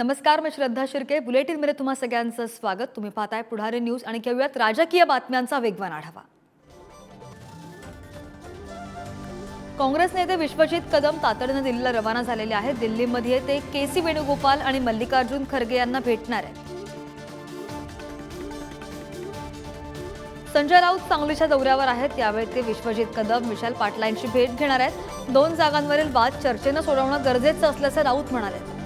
नमस्कार मी श्रद्धा शिर्के. बुलेटिनमध्ये तुम्हा सगळ्यांचं स्वागत. तुम्ही पाहताय पुढारी न्यूज आणि घेऊयात राजकीय बातम्यांचा वेगवान आढावा. काँग्रेस नेते विश्वजित कदम तातडीनं दिल्लीला रवाना झालेले आहेत. दिल्लीमध्ये ते के सी वेणुगोपाल आणि मल्लिकार्जुन खरगे यांना भेटणार आहेत. संजय राऊत सांगलीच्या दौऱ्यावर आहेत. यावेळी ते विश्वजित कदम विशाल पाटलांची भेट घेणार आहेत. दोन जागांवरील वाद चर्चेनं सोडवणं गरजेचं असल्याचं राऊत म्हणाले.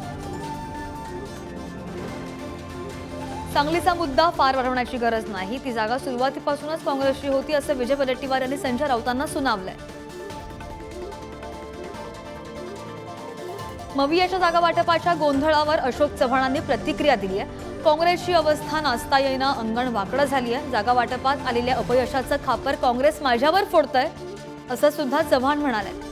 सांगलीचा मुद्दा फार वाढवण्याची गरज नाही. ती जागा सुरुवातीपासूनच काँग्रेसची होती असं विजय वडेट्टीवार यांनी संजय राऊतांना सुनावलंय. मवियाच्या जागा वाटपाच्या गोंधळावर अशोक चव्हाणांनी प्रतिक्रिया दिली आहे. काँग्रेसची अवस्था नाचता येईना अंगण वाकडं झाली आहे जागा वाटपात आलेल्या अपयशाचं खापर काँग्रेस माझ्यावर फोडतंय असं सुद्धा चव्हाण म्हणाले.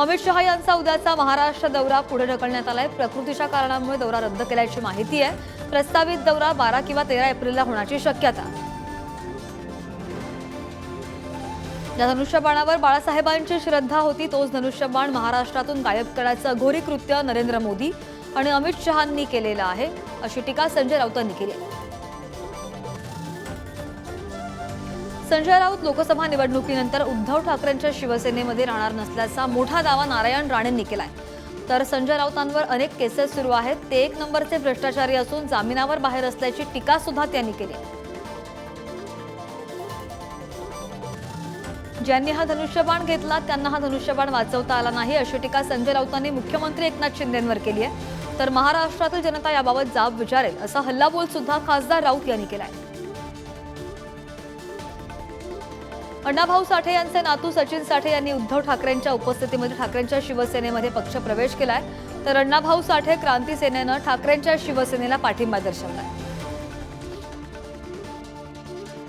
अमित शहा यांचा उद्याचा महाराष्ट्र दौरा पुढे ढकलण्यात आलाय. प्रकृतीच्या कारणामुळे दौरा रद्द केल्याची माहिती आहे. प्रस्तावित दौरा बारा किंवा तेरा एप्रिलला होण्याची शक्यता. ज्या धनुष्यबाणावर बाळासाहेबांची श्रद्धा होती तोच धनुष्यबाण महाराष्ट्रातून गायब करण्याचं अघोरी कृत्य नरेंद्र मोदी आणि अमित शहांनी केलेलं आहे अशी टीका संजय राऊतांनी केली आहे. संजय राऊत लोकसभा निवडणुकीनंतर उद्धव ठाकरेंच्या शिवसेनेमध्ये राहणार नसल्याचा मोठा दावा नारायण राणेंनी केलाय. तर संजय राऊतांवर अनेक केसेस सुरू आहेत. ते एक नंबरचे भ्रष्टाचारी असून जामिनावर बाहेर असल्याची टीका सुद्धा त्यांनी केली. ज्यांनी हा धनुष्यबाण घेतला त्यांना हा धनुष्यबाण वाचवता आला नाही अशी टीका संजय राऊतांनी मुख्यमंत्री एकनाथ शिंदेंवर केली आहे. तर महाराष्ट्रातील जनता याबाबत जाब विचारेल असा हल्लाबोल सुद्धा खासदार राऊत यांनी केलाय. अण्णाभाऊ साठे यांचे नातू सचिन साठे यांनी उद्धव ठाकरेंच्या उपस्थितीमध्ये ठाकरेंच्या शिवसेनेमध्ये पक्षप्रवेश केलाय. तर अण्णाभाऊ साठे क्रांती सेनेनं ठाकरेंच्या शिवसेनेला पाठिंबा दर्शवलाय.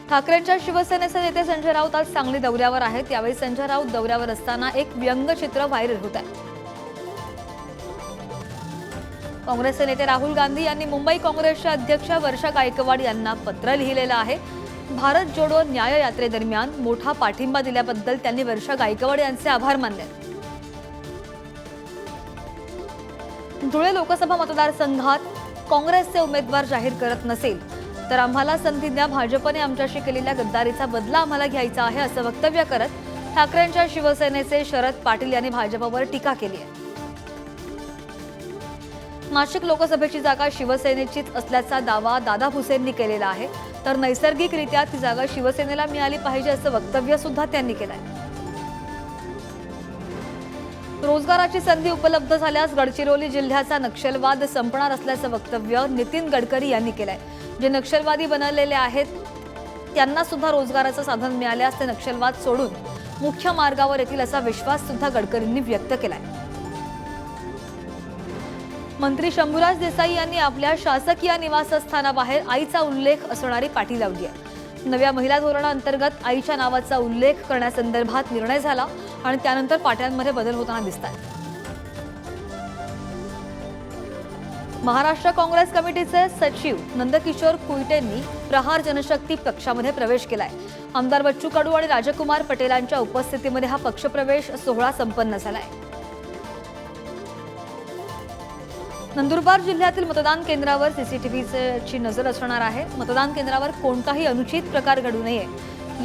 ठाकरेंच्या शिवसेनेचे नेते संजय राऊत आज सांगली दौऱ्यावर आहेत. यावेळी संजय राऊत दौऱ्यावर असताना एक व्यंगचित्र व्हायरल होत आहे. काँग्रेसचे नेते राहुल गांधी यांनी मुंबई काँग्रेसच्या अध्यक्ष वर्षा गायकवाड यांना पत्र लिहिलेलं आहे. भारत जोडो न्याय यात्रेदरम्यान मोठा पाठिंबा दिल्याबद्दल त्यांनी वर्षा गायकवाड यांचे आभार मानले. धुळे लोकसभा मतदारसंघात काँग्रेसचे उमेदवार जाहीर करत नसेल तर आम्हाला संधी द्या. भाजपने आमच्याशी केलेल्या गद्दारीचा बदला आम्हाला घ्यायचा आहे असं वक्तव्य करत ठाकरेंच्या शिवसेनेचे शरद पाटील यांनी भाजपवर टीका केली आहे. नाशिक लोकसभेची जागा शिवसेनेचीच असल्याचा दावा दादा भुसेंनी केलेला आहे. तर नैसर्गिकरित्या ती जागा शिवसेनेला मिळाली पाहिजे असं वक्तव्य सुद्धा त्यांनी आहे रोजगाराची संधी उपलब्ध झाल्यास गडचिरोली जिल्ह्याचा नक्षलवाद संपणार असल्याचं वक्तव्य नितीन गडकरी यांनी केलंय. जे नक्षलवादी बनलेले आहेत त्यांना सुद्धा रोजगाराचं साधन मिळाल्यास ते नक्षलवाद सोडून मुख्य मार्गावर येतील असा विश्वास सुद्धा गडकरींनी व्यक्त केलाय. मंत्री शंभूराज देसाई यांनी आपल्या शासकीय निवासस्थानाबाहेर आईचा उल्लेख असणारी पाटी लावली आहे. नव्या महिला धोरणाअंतर्गत आईच्या नावाचा उल्लेख करण्यासंदर्भात निर्णय झाला आणि त्यानंतर पाट्यांमध्ये बदल होताना दिसत आहेत महाराष्ट्र काँग्रेस कमिटीचे सचिव नंदकिशोर कुईटेंनी प्रहार जनशक्ती पक्षामध्ये प्रवेश केलाय. आमदार बच्चू कडू आणि राजकुमार पटेलांच्या उपस्थितीमध्ये हा पक्षप्रवेश सोहळा संपन्न झालाय. नंदुरबार जिल्ह्यातील मतदान केंद्रावर सीसीटीव्हीची नजर असणार आहे. मतदान केंद्रावर कोणताही अनुचित प्रकार घडू नये.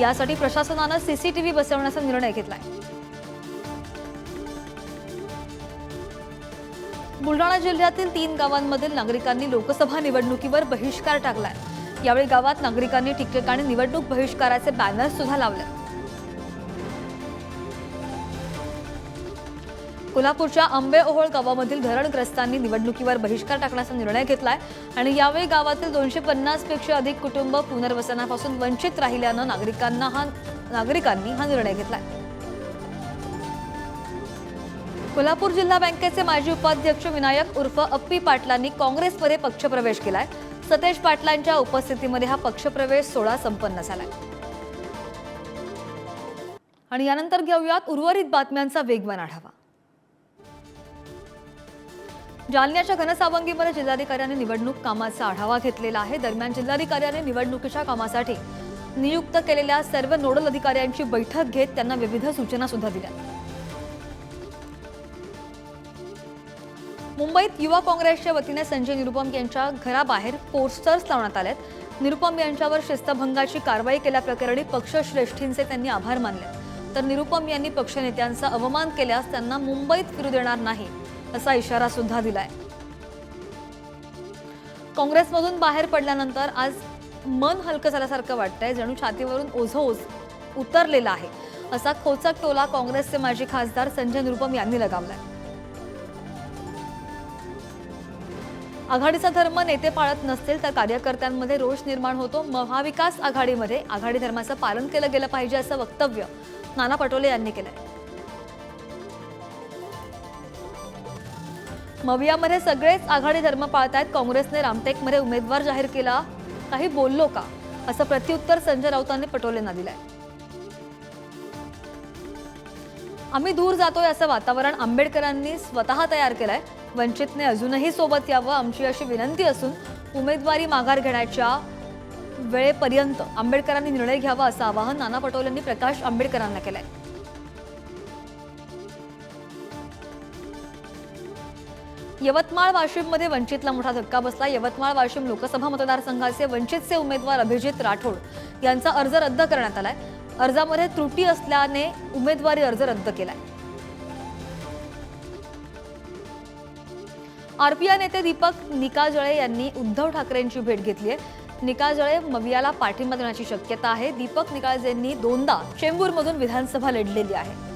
यासाठी प्रशासनानं सीसीटीव्ही बसवण्याचा निर्णय घेतलाय. बुलढाणा जिल्ह्यातील तीन गावांमधील नागरिकांनी लोकसभा निवडणुकीवर बहिष्कार टाकलाय. यावेळी गावात नागरिकांनी ठिकठिकाणी निवडणूक बहिष्काराचे बॅनर सुद्धा लावले. कोल्हापूरच्या आंबे ओहोळ गावामधील धरणग्रस्तांनी निवडणुकीवर बहिष्कार टाकण्याचा निर्णय घेतलाय आणि यावेळी गावातील दोनशे पन्नासपेक्षा अधिक कुटुंब पुनर्वसनापासून वंचित राहिल्यानं नागरिकांना हा नागरिकांनी हा निर्णय घेतलाय. कोल्हापूर जिल्हा बँकेचे माजी उपाध्यक्ष विनायक उर्फ अप्पी पाटलांनी काँग्रेसमध्ये पक्षप्रवेश केलाय. सतेज पाटलांच्या उपस्थितीमध्ये हा पक्षप्रवेश सोहळा संपन्न झालाय. आणि यानंतर घेऊयात उर्वरित बातम्यांचा वेगवान आढावा. जालन्याच्या घनसावंगीमध्ये जिल्हाधिकाऱ्यांनी निवडणूक कामाचा आढावा घेतलेला आहे. दरम्यान जिल्हाधिकाऱ्यांनी निवडणुकीच्या कामासाठी नियुक्त केलेल्या सर्व नोडल अधिकाऱ्यांची बैठक घेत त्यांना विविध सूचना सुद्धा दिल्या. मुंबईत युवा काँग्रेसच्या वतीने संजय निरुपम यांच्या घराबाहेर पोस्टर्स लावण्यात आलेत. निरुपम यांच्यावर शिस्तभंगाची कारवाई केल्याप्रकरणी पक्षश्रेष्ठींचे त्यांनी आभार मानले. तर निरुपम यांनी पक्षनेत्यांचा अवमान केल्यास त्यांना मुंबईत फिरू देणार नाही. असा इशारा सुद्धा दिलाय. काँग्रेसमधून बाहेर पडल्यानंतर आज मन हलकं झाल्यासारखं वाटतंय जणू छातीवरून ओझं ओझ उतरलेला आहे. असा खोचक टोला काँग्रेसचे माजी खासदार संजय निरुपम यांनी लगावलाय. आघाडीचा धर्म नेते पाळत नसतील तर कार्यकर्त्यांमध्ये रोष निर्माण होतो. महाविकास आघाडीमध्ये आघाडी धर्माचं पालन केलं गेलं पाहिजे असं वक्तव्य नाना पटोले यांनी केलंय. मवियामध्ये सगळेच आघाडी धर्म पाळतायत. काँग्रेसने रामटेकमध्ये उमेदवार जाहीर केला. काही बोललो का? असं प्रत्युत्तर संजय राऊतांनी पटोलेंना दिलंय. आम्ही दूर जातोय असं वातावरण आंबेडकरांनी स्वतः तयार केलंय. वंचितने अजूनही सोबत यावं आमची अशी विनंती असून उमेदवारी माघार घेण्याच्या वेळेपर्यंत आंबेडकरांनी निर्णय घ्यावा असं आवाहन नाना पटोलेंनी प्रकाश आंबेडकरांना केलंय. यवतमाळ वाशिममध्ये वंचितला मोठा धक्का बसला. यवतमाळ वाशिम लोकसभा मतदारसंघाचे वंचितचे उमेदवार अभिजित राठोड यांचा अर्ज रद्द करण्यात आलाय. अर्जामध्ये त्रुटी असल्याने उमेदवारी अर्ज रद्द केलाय. आरपीआय नेते दीपक निकाजळे यांनी उद्धव ठाकरेंची भेट घेतली आहे. निकाजळे मवियाला पाठिंबा देण्याची शक्यता आहे. दीपक निकाळजेंनी दोनदा चेंबूरमधून विधानसभा लढलेली आहे.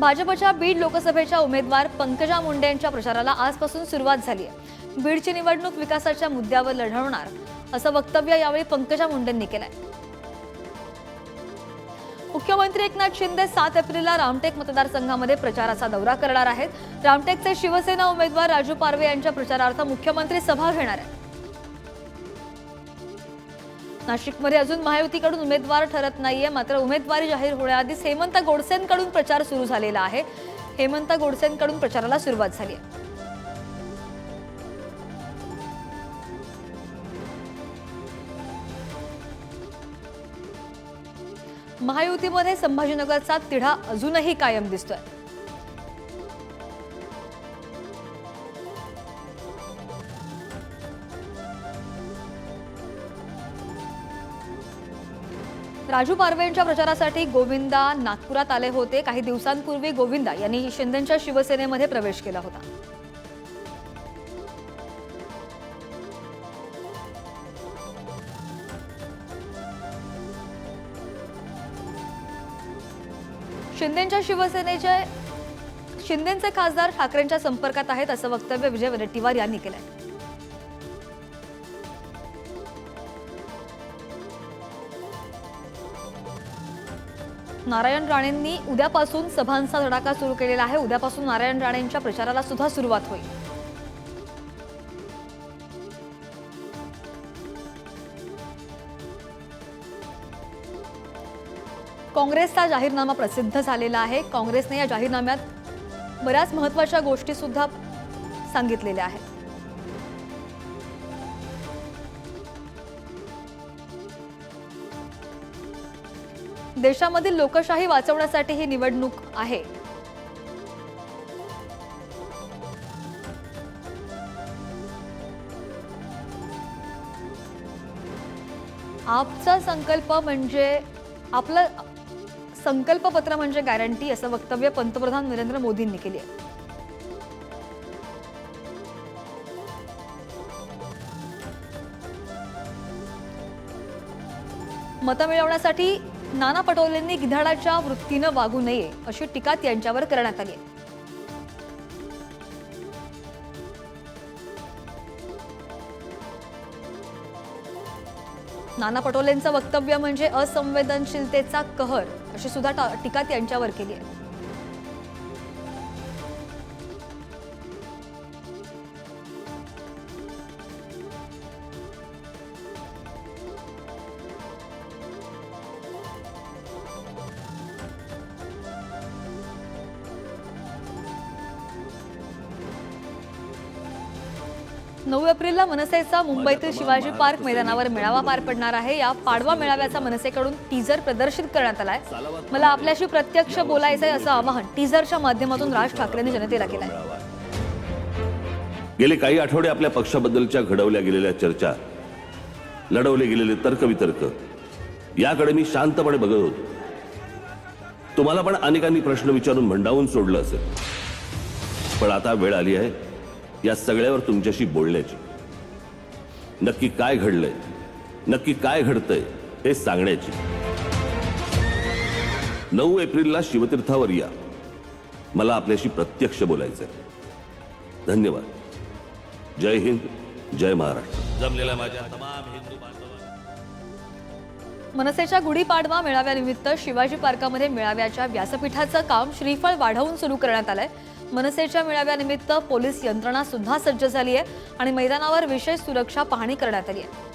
भाजपच्या बीड लोकसभेच्या उमेदवार पंकजा मुंडे यांच्या प्रचाराला आजपासून सुरुवात झाली आहे. बीडची निवडणूक विकासाच्या मुद्द्यावर लढवणार असं वक्तव्य यावेळी पंकजा मुंडेंनी केलंय. मुख्यमंत्री एकनाथ शिंदे सात एप्रिलला रामटेक मतदारसंघामध्ये प्रचाराचा दौरा करणार आहेत. रामटेकचे शिवसेना उमेदवार राजू पारवे यांच्या प्रचारार्थ मुख्यमंत्री सभा घेणार आहेत. नाशिकमध्ये अजून महायुतीकडून उमेदवार ठरत नाहीये. मात्र उमेदवारी जाहीर होण्याआधीच हेमंत गोडसेंकडून प्रचार सुरू झालेला आहे. हेमंत गोडसेंकडून प्रचाराला सुरुवात झाली आहे. महायुतीमध्ये संभाजीनगरचा तिढा अजूनही कायम दिसतोय. राजू पारवे यांच्या प्रचारासाठी गोविंदा नागपुरात आले होते. काही दिवसांपूर्वी गोविंदा यांनी शिंदेच्या शिवसेनेमध्ये प्रवेश केला होता. शिंदेच्या शिवसेनेचे शिंदेचे खासदार ठाकरेंच्या संपर्कात आहेत असं वक्तव्य विजय वडेट्टीवार यांनी केलंय. नारायण राणेंनी उद्यापासून सभांचा धडाका सुरू केलेला आहे. उद्यापासून नारायण राणेंच्या प्रचाराला सुद्धा सुरुवात होईल. काँग्रेसचा जाहीरनामा प्रसिद्ध झालेला आहे. काँग्रेसने या जाहीरनाम्यात बऱ्याच महत्त्वाच्या गोष्टी सुद्धा सांगितलेल्या आहेत. देशामधील लोकशाही वाचवण्यासाठी ही निवडणूक आहे. आपचा संकल्प म्हणजे आपलं संकल्पपत्र म्हणजे गॅरंटी असं वक्तव्य पंतप्रधान नरेंद्र मोदींनी केली आहे. मतं मिळवण्यासाठी नाना पटोलेंनी गिधाडाच्या वृत्तीनं वागू नये अशी टीका त्यांच्यावर करण्यात आली. नाना पटोलेंचं वक्तव्य म्हणजे असंवेदनशीलतेचा कहर अशी सुद्धा टा- टीका त्यांच्यावर केली आहे. एप्रिलला मनसेचा मुंबईतील शिवाजी पार्क मैदानावर मेळावा पार पडणार आहे. या पाडवा मेळाव्याचा मनसेकडून टीझर प्रदर्शित करण्यात आलाय. मला आपल्याशी प्रत्यक्ष बोलायचंय असं आवाहन टीझरच्या माध्यमातून राज ठाकरेंनी जनतेला केलंय. गेले काही आठवडे आपल्या पक्षाबद्दलच्या घडवल्या गेलेल्या चर्चा लढवले गेलेले तर्कवितर्क याकडे मी शांतपणे बघत होतो. तुम्हाला पण अनेकांनी प्रश्न विचारून मंडावून सोडलं असेल. पण आता वेळ आली आहे या सगळ्यावर तुमच्याशी बोलण्याची. नक्की काय घडलंय? नक्की काय घडतंय? हे सांगण्याची. नऊ एप्रिलला शिवतीर्थावर या. मला आपल्याशी प्रत्यक्ष बोलायचंय. धन्यवाद. जय हिंद जय महाराष्ट्र. जमलेल्या माझ्या तमाम हिंदू मनसेच्या गुढीपाडवा मेळाव्यानिमित्त शिवाजी पार्कामध्ये मेळाव्याच्या व्यासपीठाचं काम श्रीफळ वाढवून सुरू करण्यात आलंय. मनसेच्या मेळाव्यानिमित्त पोलीस यंत्रणा सुद्धा सज्ज झाली आहे आणि मैदानावर विशेष सुरक्षा पाहणी करण्यात आली आहे.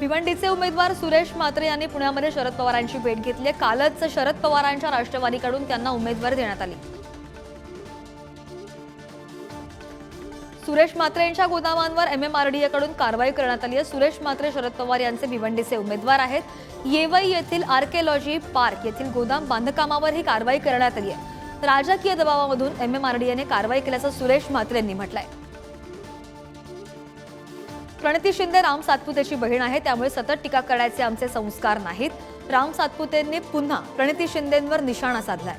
भिवंडीचे उमेदवार सुरेश म्हात्रे यांनी पुण्यामध्ये शरद पवारांची भेट घेतली कालच शरद पवारांच्या राष्ट्रवादीकडून त्यांना उमेदवारी देण्यात आली. सुरेश म्हात्रे यांच्या गोदामांवर एमएमआरडीए कडून कारवाई करण्यात आली आहे. सुरेश म्हात्रे शरद पवार यांचे भिवंडीचे उमेदवार आहेत. येवई येथील आर्किओलॉजी पार्क येथील गोदाम बांधकामावर ही कारवाई करण्यात आली आहे. राजकीय दबावामधून एमएमआरडीएने कारवाई केल्याचं सुरेश म्हात्रे यांनी म्हटलंय. प्रणिती शिंदे राम सातपुतेची बहीण आहे त्यामुळे सतत टीका करण्याचे आमचे संस्कार नाहीत. राम सातपुतेंनी पुन्हा प्रणिती शिंदेंवर निशाणा साधलाय.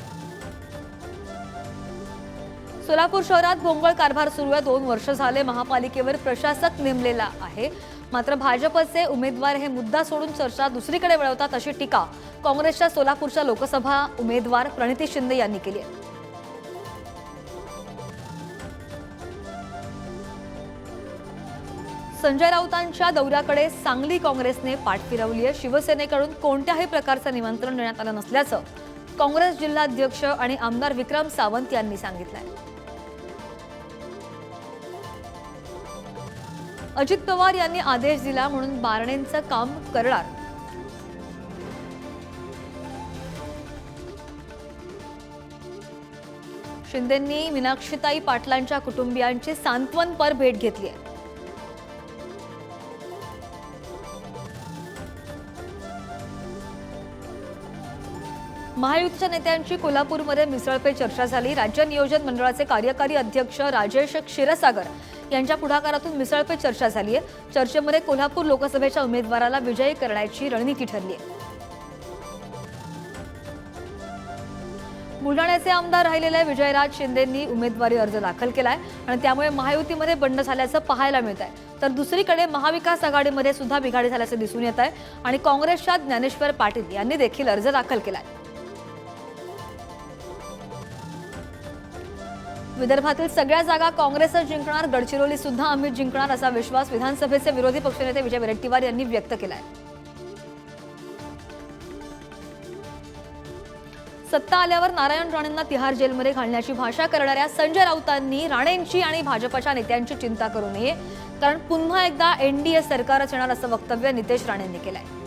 सोलापूर शहरात भोंगळ कारभार सुरू आहे. दोन वर्ष झाले महापालिकेवर प्रशासक नेमलेला आहे. मात्र भाजपचे उमेदवार हे मुद्दा सोडून चर्चा दुसरीकडे वळवतात अशी टीका काँग्रेसच्या सोलापूरच्या लोकसभा उमेदवार प्रणिती शिंदे यांनी केली आहे. संजय राऊतांच्या दौऱ्याकडे सांगली काँग्रेसने पाठ फिरवली आहे. शिवसेनेकडून कोणत्याही प्रकारचं निमंत्रण देण्यात आलं नसल्याचं काँग्रेस जिल्हाध्यक्ष आणि आमदार विक्रम सावंत यांनी सांगितलंय अजित पवार यांनी आदेश दिला म्हणून बारणेंचं काम करणार. शिंदेंनी मीनाक्षीताई पाटलांच्या कुटुंबियांची सांत्वनपर भेट घेतली आहे. महायुतीच्या नेत्यांची कोल्हापूरमध्ये मिसळपे चर्चा झाली. राज्य नियोजन मंडळाचे कार्यकारी अध्यक्ष राजेश क्षीरसागर यांच्या पुढाकारातून मिसळपे चर्चा झाली आहे चर्चेमध्ये कोल्हापूर लोकसभेच्या उमेदवाराला विजयी करण्याची रणनीती ठरली आहे बुलढाण्याचे आमदार राहिलेले विजयराज शिंदेंनी उमेदवारी अर्ज दाखल केलाय आणि त्यामुळे महायुतीमध्ये बंड झाल्याचं पाहायला मिळत आहे तर दुसरीकडे महाविकास आघाडीमध्ये सुद्धा बिघाडी झाल्याचं दिसून येत आहे आणि काँग्रेसच्या ज्ञानेश्वर पाटील यांनी देखील अर्ज दाखल केलाय. विदर्भातील सगळ्या जागा काँग्रेसच जिंकणार गडचिरोली सुद्धा अमित जिंकणार असा विश्वास विधानसभेचे विरोधी पक्षनेते विजय वडेट्टीवार यांनी व्यक्त केलाय. सत्ता आल्यावर नारायण राणेंना तिहार जेलमध्ये घालण्याची भाषा करणाऱ्या संजय राऊतांनी राणेंची आणि भाजपच्या नेत्यांची चिंता करू नये कारण पुन्हा एकदा एनडीए सरकारच येणार असं वक्तव्य नितेश राणेंनी केलं आहे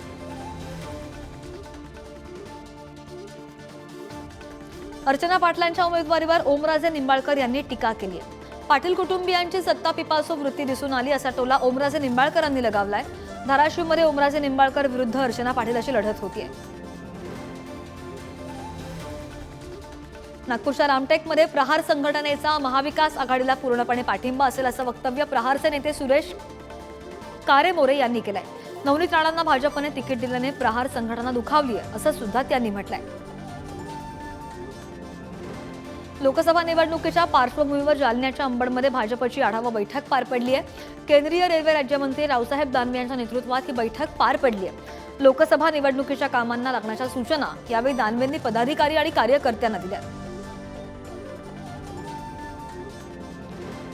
अर्चना पाटलांच्या उमेदवारीवर ओमराजे निंबाळकर यांनी टीका केली आहे. पाटील कुटुंबियांची सत्ता पिपासो वृत्ती दिसून आली असा टोला ओमराजे निंबाळकरांनी लगावलाय. धाराशिवमध्ये ओमराजे निंबाळकर विरुद्ध अर्चना पाटील अशी लढत होतीये. नागपूरच्या रामटेकमध्ये प्रहार संघटनेचा महाविकास आघाडीला पूर्णपणे पाठिंबा असेल असं वक्तव्य प्रहारचे नेते सुरेश कारेमोरे यांनी केलंय. नवनीत राणांना भाजपने तिकीट दिल्याने प्रहार संघटना दुखावली आहे असं सुद्धा त्यांनी म्हटलंय. लोकसभा निवडणुकीच्या पार्श्वभूमीवर जालन्याच्या अंबडमध्ये भाजपची आढावा बैठक पार पडली आहे. केंद्रीय रेल्वे राज्यमंत्री रावसाहेब दानवे यांच्या नेतृत्वात ही बैठक पार पडली आहे. लोकसभा निवडणुकीच्या कामांना लागण्याच्या सूचना यावेळी दानवेंनी पदाधिकारी आणि कार्यकर्त्यांना दिल्या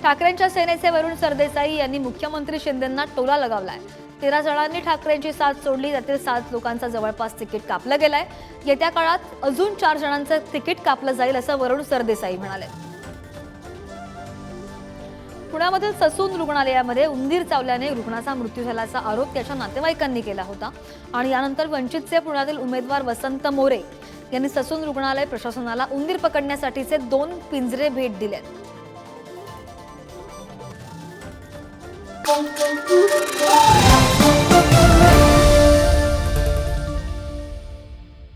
ठाकरेंच्या सेनेचे वरुण सरदेसाई यांनी मुख्यमंत्री शिंदेंना टोला लगावलाय तेरा जणांनी ठाकरेंची साथ सोडली त्यातील सात लोकांचा जवळपास तिकीट कापलं गेलंय. येत्या काळात अजून चार जणांचं तिकीट कापलं जाईल असं वरुण सरदेसाई म्हणाले. पुण्यामधील ससून रुग्णालयामध्ये उंदीर चावल्याने रुग्णाचा मृत्यू झाल्याचा आरोप त्याच्या नातेवाईकांनी केला होता. आणि यानंतर वंचितचे पुण्यातील उमेदवार वसंत मोरे यांनी ससून रुग्णालय प्रशासनाला उंदीर पकडण्यासाठीचे दोन पिंजरे भेट दिले